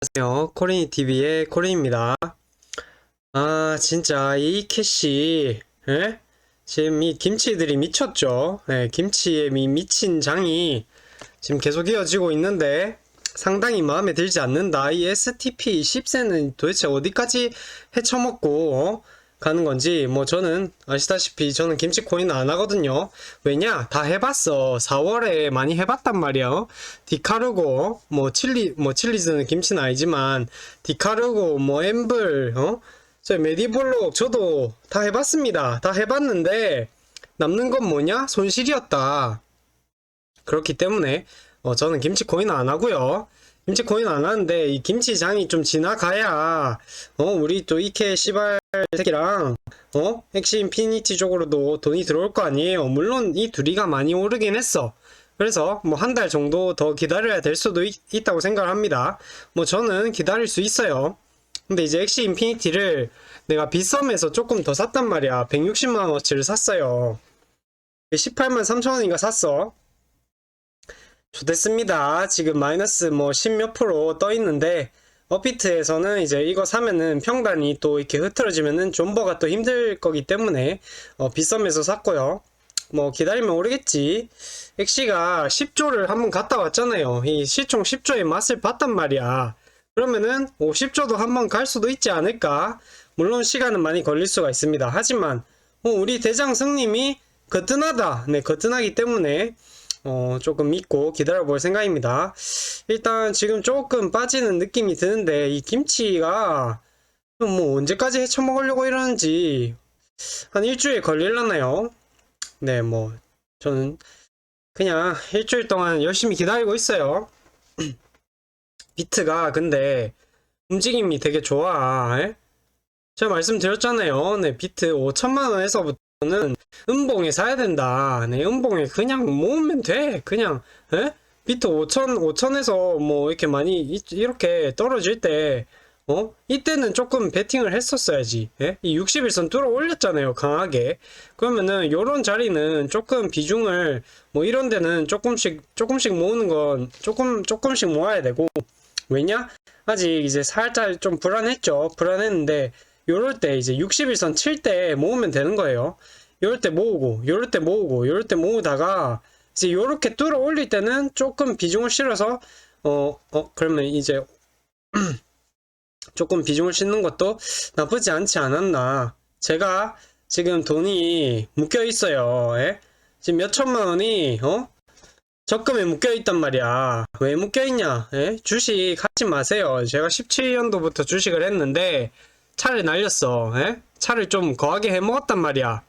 안녕하세요. 코린이 TV의 코린입니다. 아, 진짜 이 캐시, 예? 지금 이 김치들이 미쳤죠? 예, 김치에 미, 미친 장이 지금 계속 이어지고 있는데 상당히 마음에 들지 않는다. 이 STP 10세는 도대체 어디까지 헤쳐먹고 어? 가는 건지 뭐 저는 아시다시피 저는 김치 코인 안 하거든요. 왜냐? 다 해봤어. 4월에 많이 해봤단 말이야. 어? 디카르고 뭐 칠리 뭐 칠리즈는 김치는 아니지만 디카르고 뭐 엠블 어? 저 메디블록 저도 다 해봤습니다. 다 해봤는데 남는 건 뭐냐? 손실이었다. 그렇기 때문에 어, 저는 김치 코인 안 하고요. 김치 코인 안 하는데 이 김치장이 좀 지나가야 어 우리 또 이케 시발 새끼랑 어 엑시 인피니티 쪽으로도 돈이 들어올 거 아니에요. 물론 이 둘이가 많이 오르긴 했어. 그래서 뭐 한 달 정도 더 기다려야 될 수도 있, 있다고 생각을 합니다. 뭐 저는 기다릴 수 있어요. 근데 이제 엑시 인피니티를 내가 빗썸에서 조금 더 샀단 말이야. 160만 원어치를 샀어요. 18만 3천 원인가 샀어. 좋됐습니다. 지금 마이너스 뭐 10몇 프로 떠 있는데 업비트에서는 이제 이거 사면은 평단이 또 이렇게 흐트러지면은 존버가 또 힘들 거기 때문에 어, 빗썸에서 샀고요. 뭐 기다리면 오르겠지. 엑시가 10조를 한번 갔다 왔잖아요. 이 시총 10조의 맛을 봤단 말이야. 그러면은 50조도 한번 갈 수도 있지 않을까? 물론 시간은 많이 걸릴 수가 있습니다. 하지만 어, 우리 대장 승님이 거뜬하다. 네, 거뜬하기 때문에 어, 조금 믿고 기다려 볼 생각입니다. 일단 지금 조금 빠지는 느낌이 드는데 이 김치가 뭐 언제까지 헤쳐 먹으려고 이러는지 한 일주일 걸릴라나요? 네, 뭐 저는 그냥 일주일 동안 열심히 기다리고 있어요. 비트가 근데 움직임이 되게 좋아. 에? 제가 말씀드렸잖아요. 네, 비트 5천만 원에서부터 는 음봉에 사야 된다. 네, 음봉에 그냥 모으면 돼. 그냥 에? 비트 5천 5천에서 뭐 이렇게 많이 이, 이렇게 떨어질 때 어? 이때는 조금 베팅을 했었어야지. 예? 이 61선 뚫어 올렸잖아요. 강하게. 그러면은 요런 자리는 조금 비중을 뭐 이런 데는 조금씩 조금씩 모으는 건 조금 조금씩 모아야 되고 왜냐? 아직 이제 살짝 좀 불안했죠. 불안했는데 요럴 때 이제 61선 칠 때 모으면 되는 거예요. 요럴 때 모으고 요럴 때 모으고 요럴 때 모으다가 이제 요렇게 뚫어 올릴 때는 조금 비중을 실어서 어, 어, 그러면 이제 조금 비중을 싣는 것도 나쁘지 않지 않았나. 제가 지금 돈이 묶여 있어요. 예? 지금 몇 천만 원이, 어? 적금에 묶여 있단 말이야. 왜 묶여 있냐? 예? 주식 하지 마세요. 제가 17년도부터 주식을 했는데 차를 날렸어. 예? 차를 좀 거하게 해 먹었단 말이야.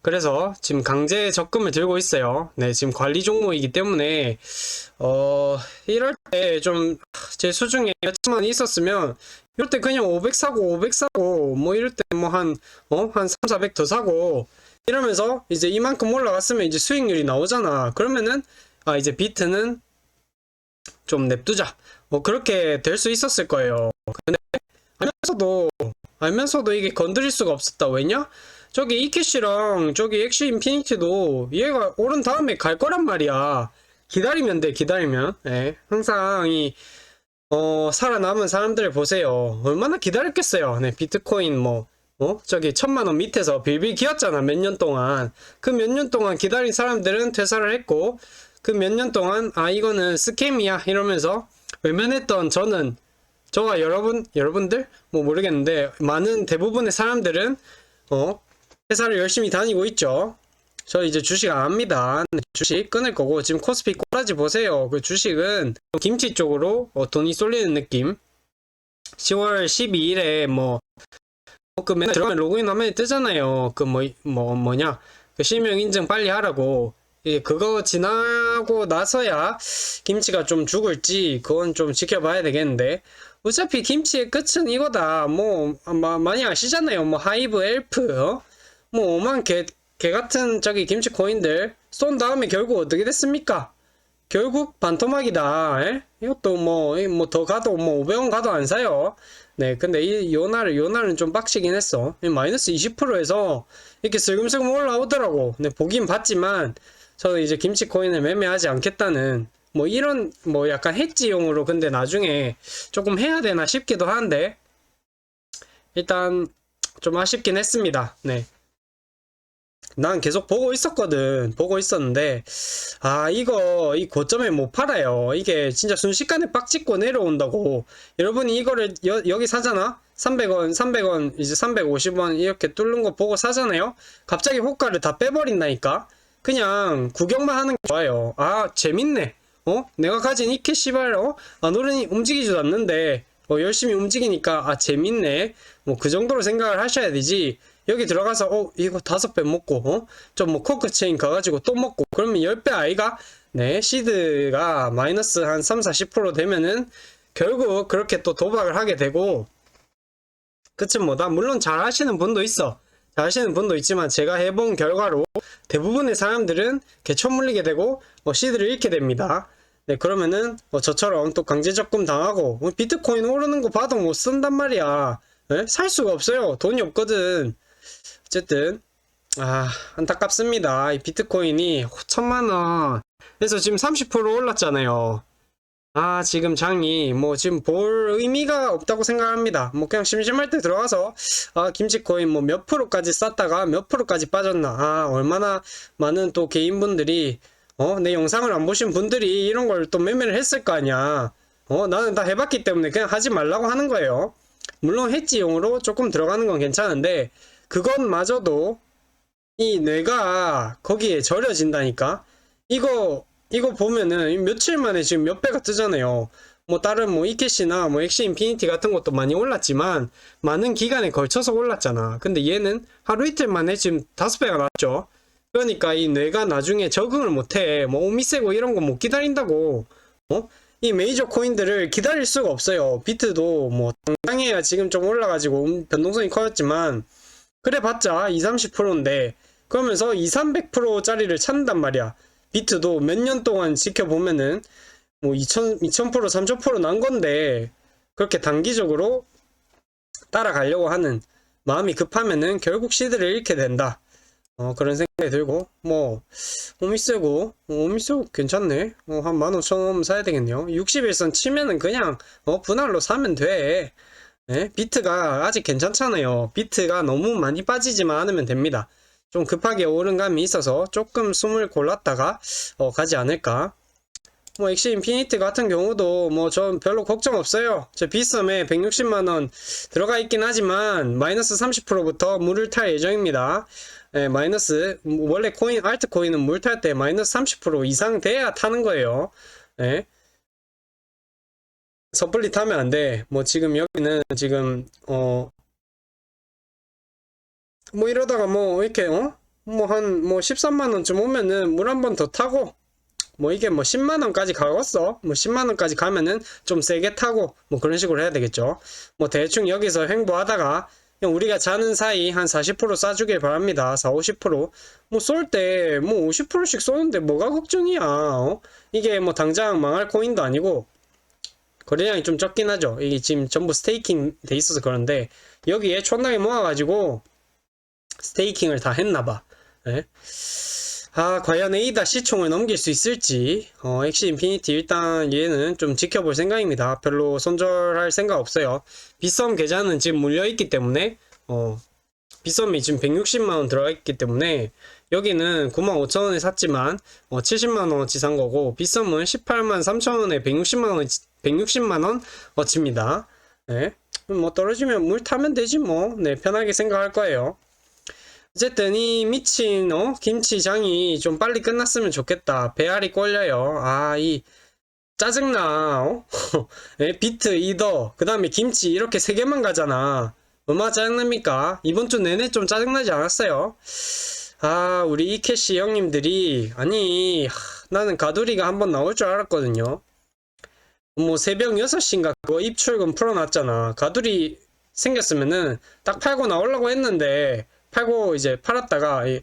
그래서 지금 강제 적금을 들고 있어요. 네, 지금 관리 종목이기 때문에 어 이럴 때 좀 제 수중에 몇천만 원 있었으면 이럴 때 그냥 500 사고 500 사고 뭐 이럴 때 뭐 한 어한 3, 400 더 사고 이러면서 이제 이만큼 올라갔으면 이제 수익률이 나오잖아. 그러면은 아 이제 비트는 좀 냅두자. 뭐 그렇게 될 수 있었을 거예요. 근데 알면서도 알면서도 이게 건드릴 수가 없었다. 왜냐? 저기 이캐시랑 저기 엑시 인피니티도 얘가 오른 다음에 갈 거란 말이야. 기다리면 돼, 기다리면. 예. 항상 이, 어, 살아남은 사람들 보세요. 얼마나 기다렸겠어요. 네, 비트코인 뭐, 어? 저기 천만 원 밑에서 빌빌 기었잖아, 몇 년 동안. 그 몇 년 동안 기다린 사람들은 퇴사를 했고, 그 몇 년 동안, 아, 이거는 스캠이야, 이러면서 외면했던 저는, 저와 여러분, 여러분들? 뭐 모르겠는데, 많은 대부분의 사람들은, 어, 회사를 열심히 다니고 있죠. 저 이제 주식 안 합니다. 네, 주식 끊을 거고 지금 코스피 꼬라지 보세요. 그 주식은 김치 쪽으로 어, 돈이 쏠리는 느낌. 10월 12일에 뭐, 어, 그 맨날 들어가면 로그인 화면에 뜨잖아요. 그 뭐, 뭐, 뭐냐. 그 실명 인증 빨리 하라고. 예, 그거 지나고 나서야 김치가 좀 죽을지 그건 좀 지켜봐야 되겠는데. 어차피 김치의 끝은 이거다. 뭐, 마, 많이 아시잖아요. 뭐, 하이브 엘프, 어? 뭐 오만 개, 개 같은 저기 김치 코인들 쏜 다음에 결국 어떻게 됐습니까? 결국 반토막이다. 에? 이것도 뭐 뭐 더 가도 뭐 500원 가도 안 사요. 네, 근데 이 요날은 요날은 좀 빡시긴 했어. 이 마이너스 20%에서 이렇게 슬금슬금 올라오더라고. 네, 보긴 봤지만 저는 이제 김치 코인을 매매하지 않겠다는 뭐 이런 뭐 약간 해지용으로 근데 나중에 조금 해야 되나 싶기도 한데 일단 좀 아쉽긴 했습니다. 네. 난 계속 보고 있었거든. 보고 있었는데, 아, 이거, 이 고점에 못 팔아요. 이게 진짜 순식간에 빡 찍고 내려온다고. 여러분이 이거를 여, 여기 사잖아? 300원, 300원, 이제 350원 이렇게 뚫는 거 보고 사잖아요? 갑자기 호가를 다 빼버린다니까? 그냥 구경만 하는 게 좋아요. 아, 재밌네. 어? 내가 가진 이 캐시발, 어? 아, 노른이 움직이지도 않는데, 어, 열심히 움직이니까, 아, 재밌네. 뭐, 그 정도로 생각을 하셔야 되지. 여기 들어가서, 어, 이거 다섯 배 먹고, 어? 좀 뭐, 코크 체인 가가지고 또 먹고, 그러면 10배 아이가? 네, 시드가 마이너스 한 3, 40% 되면은, 결국 그렇게 또 도박을 하게 되고, 끝은 뭐다? 물론 잘 하시는 분도 있어. 잘 하시는 분도 있지만, 제가 해본 결과로, 대부분의 사람들은 개천 물리게 되고, 뭐, 시드를 잃게 됩니다. 네, 그러면은, 뭐 저처럼 또 강제 적금 당하고, 뭐 비트코인 오르는 거 봐도 못 쓴단 말이야. 네? 살 수가 없어요. 돈이 없거든. 어쨌든, 아, 안타깝습니다. 이 비트코인이 천만 원. 그래서 지금 30% 올랐잖아요. 아, 지금 장이 뭐 지금 볼 의미가 없다고 생각합니다. 뭐 그냥 심심할 때 들어가서 아, 김치코인 뭐몇 프로까지 쌌다가 몇 프로까지 빠졌나. 아, 얼마나 많은 또 개인분들이 어, 내 영상을 안 보신 분들이 이런 걸 또 매매를 했을 거 아니야. 어, 나는 다 해봤기 때문에 그냥 하지 말라고 하는 거예요. 물론 해지용으로 조금 들어가는 건 괜찮은데 그것마저도 이 뇌가 거기에 절여진다니까. 이거 이거 보면은 며칠 만에 지금 몇 배가 뜨잖아요. 뭐 다른 뭐 이캐시나 뭐 엑시 인피니티 같은 것도 많이 올랐지만 많은 기간에 걸쳐서 올랐잖아. 근데 얘는 하루 이틀 만에 지금 다섯 배가 났죠. 그러니까 이 뇌가 나중에 적응을 못해. 뭐 오미세고 이런 거 못 기다린다고. 어? 이 메이저 코인들을 기다릴 수가 없어요. 비트도 뭐 당장해야 지금 좀 올라가지고 음, 변동성이 커졌지만 그래 봤자 2, 30%인데 그러면서 2, 300%짜리를 찾는단 말이야. 비트도 몇 년 동안 지켜보면은 뭐 2000, 2000% 3000%난 건데 그렇게 단기적으로 따라가려고 하는 마음이 급하면은 결국 시드를 잃게 된다. 어, 그런 생각이 들고, 뭐, 오미세고, 어, 오미세고 괜찮네. 어, 한 15,000원 사야 되겠네요. 61선 치면은 그냥, 어, 분할로 사면 돼. 예? 비트가 아직 괜찮잖아요. 비트가 너무 많이 빠지지만 않으면 됩니다. 좀 급하게 오른 감이 있어서 조금 숨을 골랐다가, 어, 가지 않을까. 뭐, 엑시 인피니티 같은 경우도 뭐, 전 별로 걱정 없어요. 저 비썸에 160만원 들어가 있긴 하지만, 마이너스 30%부터 물을 탈 예정입니다. 예, 마이너스 원래 코인 알트 코인은 물 탈 때 마이너스 30% 이상 돼야 타는 거예요. 예. 섣불리 타면 안 돼. 뭐 지금 여기는 지금 어 뭐 이러다가 뭐 이렇게 어? 뭐 한 뭐 13만 원쯤 오면은 물 한 번 더 타고 뭐 이게 뭐 10만 원까지 가겠어. 뭐 10만 원까지 가면은 좀 세게 타고 뭐 그런 식으로 해야 되겠죠. 뭐 대충 여기서 횡보하다가 우리가 자는 사이 한 40% 싸주길 바랍니다. 4, 50%. 뭐 쏠 때 뭐 50%씩 쏘는데 뭐가 걱정이야. 어? 이게 뭐 당장 망할 코인도 아니고 거래량이 좀 적긴 하죠. 이게 지금 전부 스테이킹 돼 있어서 그런데 여기에 촌나게 모아가지고 스테이킹을 다 했나봐. 예? 아, 과연 에이다 C총을 넘길 수 있을지, 어, 엑시 인피니티 일단 얘는 좀 지켜볼 생각입니다. 별로 손절할 생각 없어요. 빗썸 계좌는 지금 물려있기 때문에, 어, 빗썸이 지금 160만원 들어가 있기 때문에, 여기는 95,000원에 샀지만, 어, 70만원어치 산 거고, 빗썸은 18만 3천원에 160만원, 160만원 어치입니다. 네. 뭐 떨어지면 물 타면 되지 뭐. 네, 편하게 생각할 거예요. 어쨌든 이 미친 어? 김치장이 좀 빨리 끝났으면 좋겠다. 배알이 꼴려요. 아, 이 짜증나. 어? 예, 비트, 이더, 그 다음에 김치 이렇게 세 개만 가잖아. 얼마나 짜증납니까? 이번 주 내내 좀 짜증나지 않았어요? 아, 우리 이캐시 형님들이 아니 하, 나는 가두리가 한번 나올 줄 알았거든요. 뭐 새벽 6시인가 그거 입출금 풀어놨잖아. 가두리 생겼으면은 딱 팔고 나오려고 했는데 팔고 이제 팔았다가 이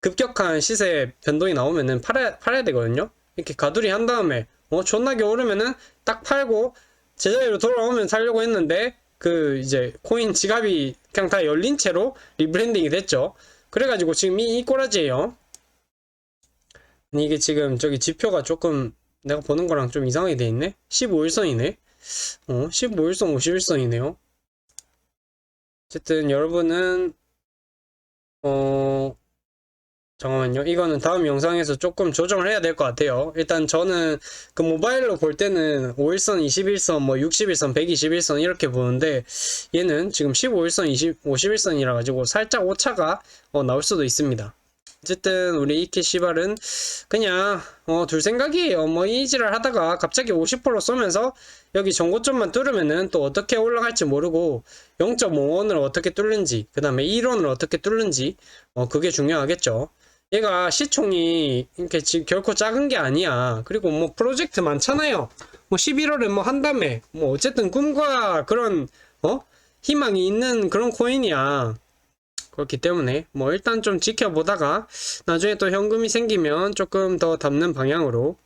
급격한 시세 변동이 나오면은 팔아야, 팔아야 되거든요. 이렇게 가두리 한 다음에 어 존나게 오르면은 딱 팔고 제자리로 돌아오면 살려고 했는데 그 이제 코인 지갑이 그냥 다 열린 채로 리브랜딩이 됐죠. 그래가지고 지금 이, 이 꼬라지예요. 이게 지금 저기 지표가 조금 내가 보는 거랑 좀 이상하게 돼 있네? 15일선이네? 어, 15일선, 51선이네요. 어쨌든 여러분은, 어, 잠깐만요. 이거는 다음 영상에서 조금 조정을 해야 될 것 같아요. 일단 저는 그 모바일로 볼 때는 5일선, 21선, 뭐 61선, 121선 이렇게 보는데 얘는 지금 15일선, 20, 51선이라 가지고 살짝 오차가 어, 나올 수도 있습니다. 어쨌든 우리 이케 시발은 그냥 어, 둘 생각이에요. 뭐 이지랄 하다가 갑자기 50% 쏘면서 여기 전고점만 뚫으면은 또 어떻게 올라갈지 모르고 0.5원을 어떻게 뚫는지 그 다음에 1원을 어떻게 뚫는지 어, 그게 중요하겠죠. 얘가 시총이 이렇게 지금 결코 작은 게 아니야. 그리고 뭐 프로젝트 많잖아요. 뭐 11월에 뭐 한다며. 뭐 어쨌든 꿈과 그런 어 희망이 있는 그런 코인이야. 그렇기 때문에 뭐 일단 좀 지켜보다가 나중에 또 현금이 생기면 조금 더 담는 방향으로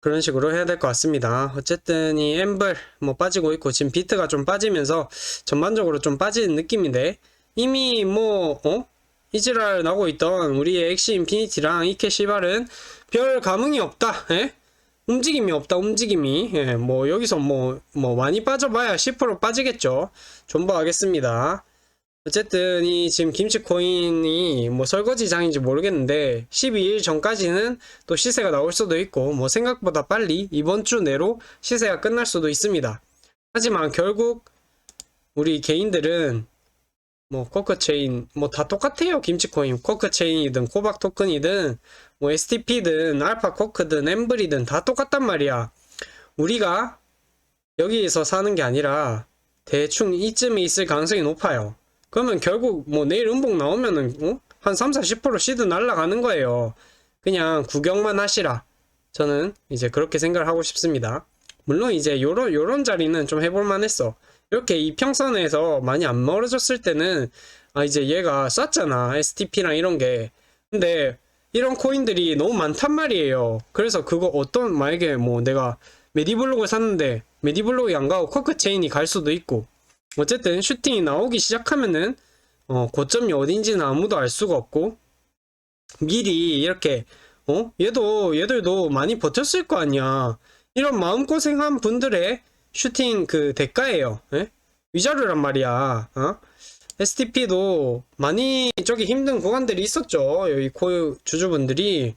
그런 식으로 해야 될 것 같습니다. 어쨌든 이 엠블 뭐 빠지고 있고 지금 비트가 좀 빠지면서 전반적으로 좀 빠지는 느낌인데 이미 뭐 어? 이지랄 나고 있던 우리의 엑시 인피니티랑 이케 시발은 별 감흥이 없다. 예? 움직임이 없다. 움직임이. 예, 뭐 여기서 뭐뭐 많이 빠져봐야 10% 빠지겠죠. 존버하겠습니다. 어쨌든 이 지금 김치 코인이 뭐 설거지장인지 모르겠는데 12일 전까지는 또 시세가 나올 수도 있고 뭐 생각보다 빨리 이번 주 내로 시세가 끝날 수도 있습니다. 하지만 결국 우리 개인들은 뭐 코크체인 뭐 다 똑같아요. 김치코인 코크체인이든 코박 토큰이든 뭐 STP든 알파 코크든 엠블이든 다 똑같단 말이야. 우리가 여기에서 사는 게 아니라 대충 이쯤에 있을 가능성이 높아요 그러면 결국 뭐 내일 음봉 나오면은 어? 한 3, 40% 시드 날라가는 거예요. 그냥 구경만 하시라. 저는 이제 그렇게 생각을 하고 싶습니다. 물론 이제 요런 요런 자리는 좀 해볼만 했어. 이렇게 이평선에서 많이 안 멀어졌을 때는 아 이제 얘가 쌌잖아. STP랑 이런 게. 근데 이런 코인들이 너무 많단 말이에요. 그래서 그거 어떤 만약에 뭐 내가 메디블록을 샀는데 메디블록이 안 가고 코크체인이 갈 수도 있고 어쨌든 슈팅이 나오기 시작하면은 어 고점이 어딘지는 아무도 알 수가 없고 미리 이렇게 어 얘도 얘들도 많이 버텼을 거 아니야 이런 마음고생한 분들의 슈팅 그 대가예요. 예? 위자료란 말이야. 어? STP도 많이 저기 힘든 구간들이 있었죠. 여기 코 주주분들이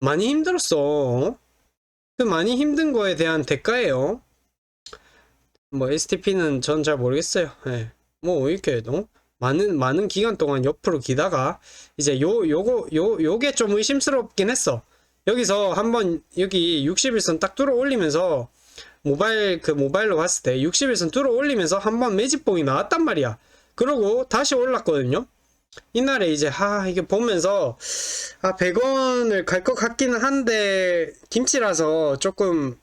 많이 힘들었어. 어? 그 많이 힘든 거에 대한 대가예요. 뭐 STP는 전 잘 모르겠어요. 예. 뭐 이렇게 어? 많은 많은 기간 동안 옆으로 기다가 이제 요 요거 요 요게 좀 의심스럽긴 했어. 여기서 한번 여기 60일선 딱 뚫어 올리면서 모바일 그 모바일로 봤을 때 60일선 뚫어 올리면서 한번 매집봉이 나왔단 말이야. 그러고 다시 올랐거든요. 이날에 이제 하 이게 보면서 아 100원을 갈 것 같기는 한데 김치라서 조금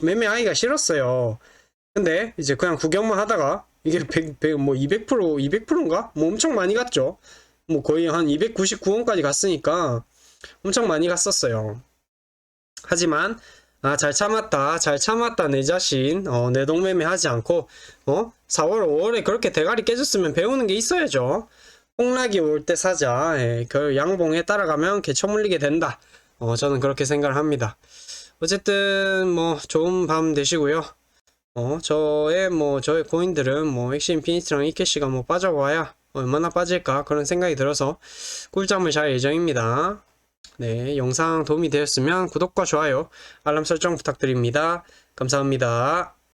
매매하기가 싫었어요. 근데 이제 그냥 구경만 하다가 이게 100, 100, 뭐 200%, 200%인가? 뭐 엄청 많이 갔죠. 뭐 거의 한 299원까지 갔으니까 엄청 많이 갔었어요. 하지만 아, 잘 참았다. 잘 참았다. 내 자신. 어, 내 동매매 하지 않고, 어? 4월, 5월에 그렇게 대가리 깨졌으면 배우는 게 있어야죠. 폭락이 올 때 사자. 예, 그 양봉에 따라가면 개처물리게 된다. 어, 저는 그렇게 생각을 합니다. 어쨌든, 뭐, 좋은 밤 되시고요. 어, 저의, 뭐, 저의 고인들은, 뭐, 엑시 인피니티랑 이캐시가 뭐, 빠져봐야 얼마나 빠질까? 그런 생각이 들어서 꿀잠을 잘 예정입니다. 네, 영상 도움이 되었으면 구독과 좋아요, 알람 설정 부탁드립니다. 감사합니다.